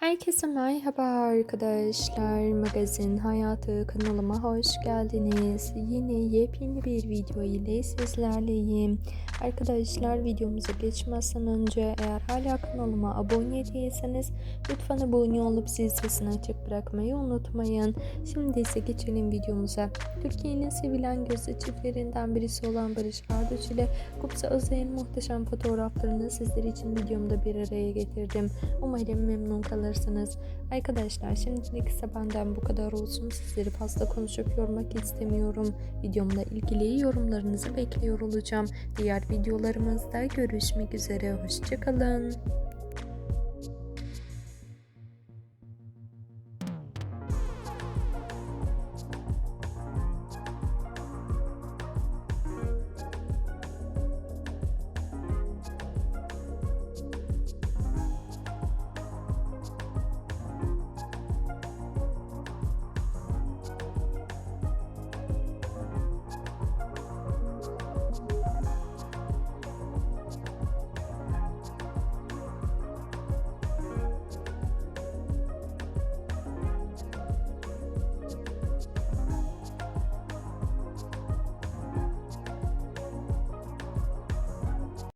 Herkese merhaba arkadaşlar. Magazin Hayatı kanalıma hoş geldiniz. Yine yepyeni bir video ile sizlerleyim. Arkadaşlar videomuza geçmezden önce eğer hala kanalıma abone değilseniz lütfen abone olup zil sesini açık bırakmayı unutmayın. Şimdi ise geçelim videomuza. Türkiye'nin sevilen gözde çiftlerinden birisi olan Barış Arduç ile Gupse Özay'ın muhteşem fotoğraflarını sizler için videomda bir araya getirdim. Umarım memnun kalırsınız. Arkadaşlar şimdilik ise benden bu kadar olsun. Sizleri fazla konuşup yormak istemiyorum. Videomla ilgili yorumlarınızı bekliyor olacağım. Diğer videolarımızda görüşmek üzere. Hoşçakalın.